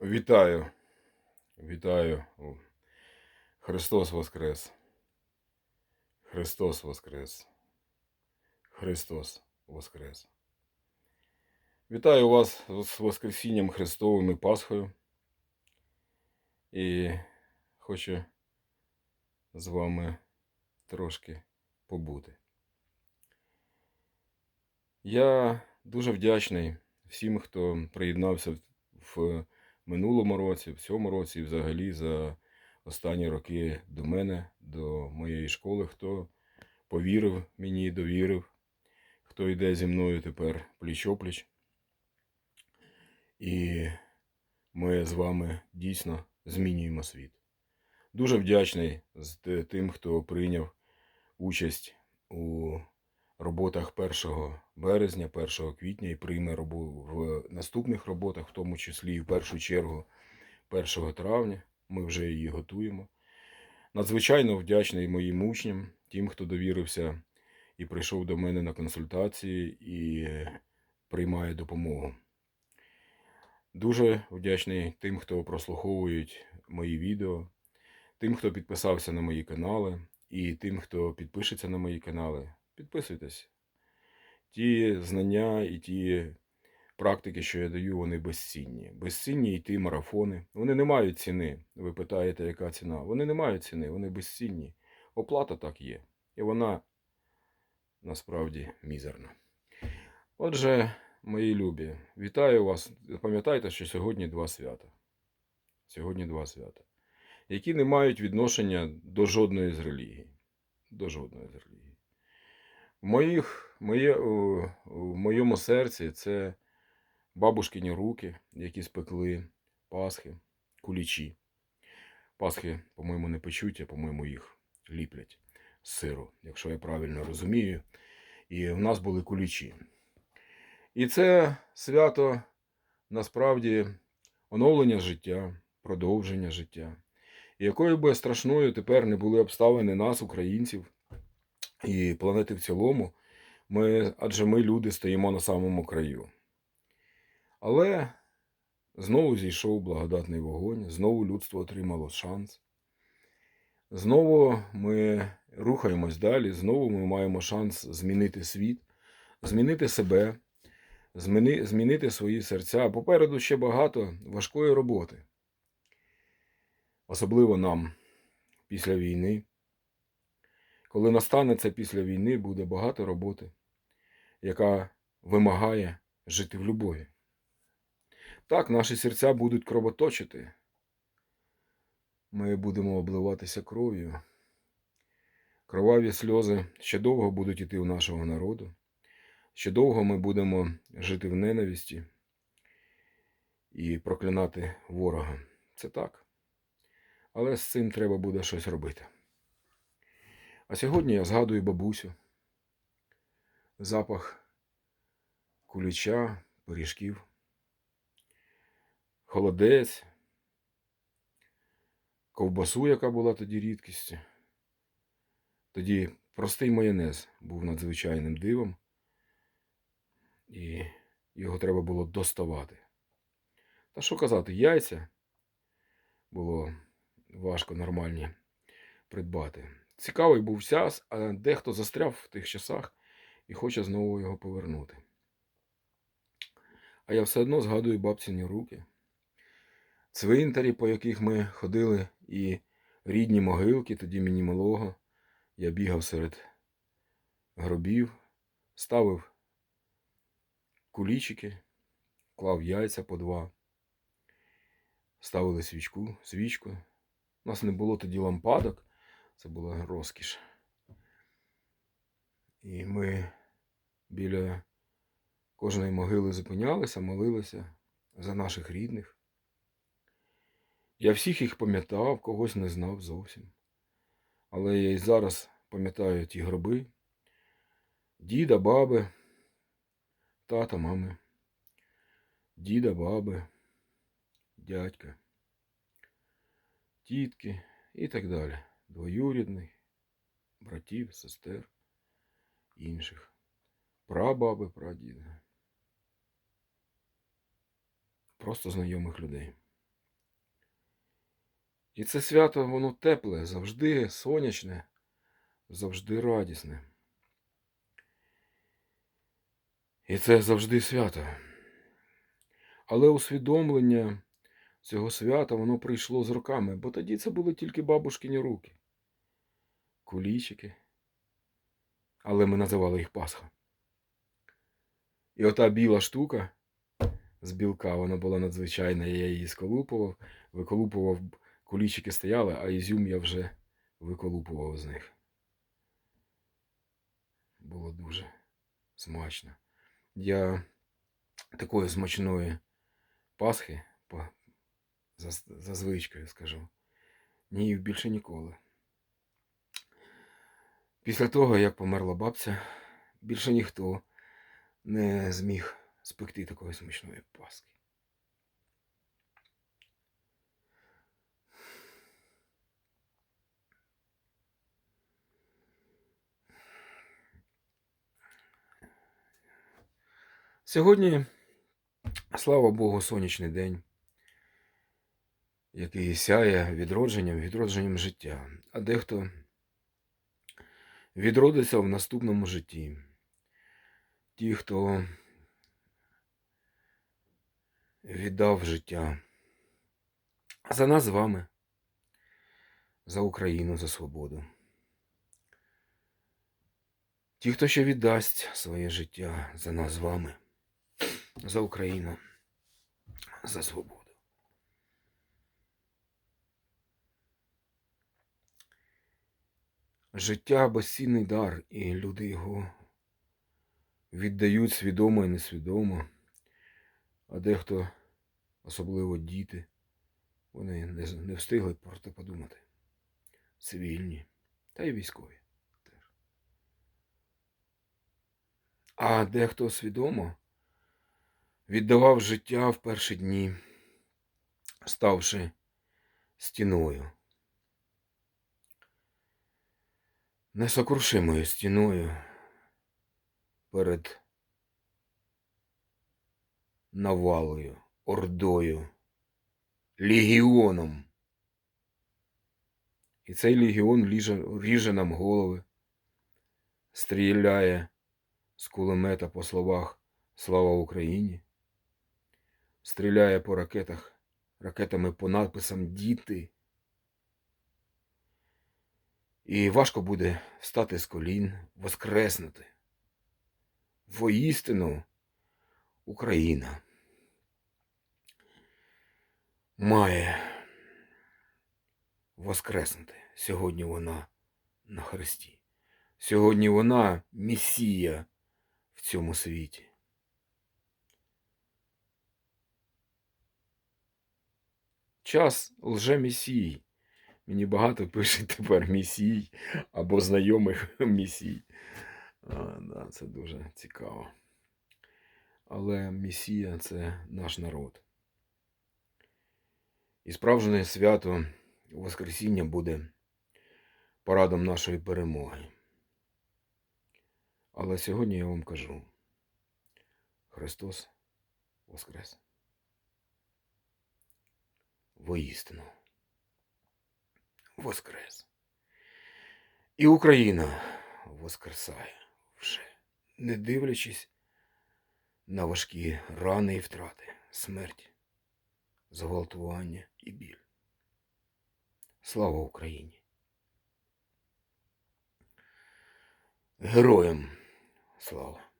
Вітаю. Вітаю. Христос Воскрес. Христос Воскрес. Христос Воскрес. Вітаю вас з Воскресінням Христовим і Пасхою. І хочу з вами трошки побути. Я дуже вдячний всім, хто приєднався в минулому році, в цьому році і взагалі за останні роки до мене, до моєї школи, хто повірив мені, довірив, хто йде зі мною тепер пліч-опліч. І ми з вами дійсно змінюємо світ. Дуже вдячний тим, хто прийняв участь у роботах 1 березня, 1 квітня і прийме в наступних роботах, в тому числі і в першу чергу 1 травня. Ми вже її готуємо. Надзвичайно вдячний моїм учням, тим, хто довірився і прийшов до мене на консультації і приймає допомогу. Дуже вдячний тим, хто прослуховують мої відео, тим, хто підписався на мої канали, і тим, хто підпишеться на мої канали. Підписуйтесь. Ті знання і ті практики, що я даю, вони безцінні. Безцінні і ті марафони. Вони не мають ціни. Ви питаєте, яка ціна? Вони не мають ціни, вони безцінні. Оплата так є. І вона насправді мізерна. Отже, мої любі, вітаю вас. Пам'ятайте, що сьогодні два свята. Сьогодні два свята, які не мають відношення до жодної з релігій. До жодної з релігій. Моїх, моє, в моєму серці це бабушкині руки, які спекли пасхи, кулічі. Пасхи, по-моєму, не печуть, а по-моєму, їх ліплять з сиру, якщо я правильно розумію. І в нас були кулічі. І це свято насправді оновлення життя, продовження життя. І якою би страшною тепер не були обставини нас, українців, і планети в цілому, ми, адже ми, люди, стоїмо на самому краю. Але знову зійшов благодатний вогонь, знову людство отримало шанс. Знову ми рухаємось далі, знову ми маємо шанс змінити світ, змінити себе, зміни, змінити свої серця. Попереду ще багато важкої роботи. Особливо нам після війни. Коли настане це після війни, буде багато роботи, яка вимагає жити в любові. Так, наші серця будуть кровоточити. Ми будемо обливатися кров'ю. Кроваві сльози ще довго будуть іти у нашого народу. Ще довго ми будемо жити в ненависті і проклинати ворога. Це так. Але з цим треба буде щось робити. А сьогодні я згадую бабусю. Запах куліча, пиріжків, холодець, ковбасу, яка була тоді рідкістю. Тоді простий майонез був надзвичайним дивом, і його треба було доставати. Та що казати, яйця було важко нормальні придбати. Цікавий був час, а дехто застряв в тих часах і хоче знову його повернути. А я все одно згадую бабціні руки, цвинтарі, по яких ми ходили, і рідні могилки, тоді мені малого. Я бігав серед гробів, ставив кулічики, клав яйця по два, ставили свічку, свічку. У нас не було тоді лампадок, це була розкіш. І ми біля кожної могили зупинялися, молилися за наших рідних. Я всіх їх пам'ятав, когось не знав зовсім. Але я і зараз пам'ятаю ті гроби діда, баби, тата, мами, діда, баби, дядька, тітки і так далі. Двоюрідних, братів, сестер, інших, прабаби, прадіди. Просто знайомих людей. І це свято, воно тепле, завжди сонячне, завжди радісне. І це завжди свято. Але усвідомлення цього свята воно прийшло з роками, бо тоді це були тільки бабушкині руки, кулічики. Але ми називали їх Пасха. І ота біла штука з білка, вона була надзвичайна, я її сколупував, виколупував, кулічики стояли, а ізюм я вже виколупував з них. Було дуже смачно. Я такої смачної Пасхи, за, за звичкою скажу, їв більше ніколи. Після того, як померла бабця, більше ніхто не зміг спекти такої смачної паски. Сьогодні, слава Богу, сонячний день, який сяє відродженням, відродженням життя. А дехто відродиться в наступному житті. Ті, хто віддав життя за нас з вами, за Україну, за свободу. Ті, хто ще віддасть своє життя за нас з вами, за Україну, за свободу. Життя безцінний дар, і люди його віддають свідомо і несвідомо, а дехто, особливо діти, вони не, встигли про це подумати. Цивільні та й військові теж. А дехто свідомо віддавав життя в перші дні, ставши стіною. Несокрушимою стіною перед навалою, ордою, легіоном. І цей легіон ріже, ріже нам голови, стріляє з кулемета по словах Слава Україні, стріляє по ракетах, ракетами по надписам Діти. І важко буде встати з колін, воскреснути. Воістину Україна має воскреснути. Сьогодні вона на хресті. Сьогодні вона месія в цьому світі. Час лже-месій. Мені багато пишуть тепер місій або знайомих місій. А, да, це дуже цікаво. Але місія це наш народ. І справжнє свято Воскресіння буде парадом нашої перемоги. Але сьогодні я вам кажу: Христос Воскрес. Воістину. Воскрес. І Україна воскресає вже, не дивлячись на важкі рани і втрати, смерть, зґвалтування і біль. Слава Україні! Героям слава!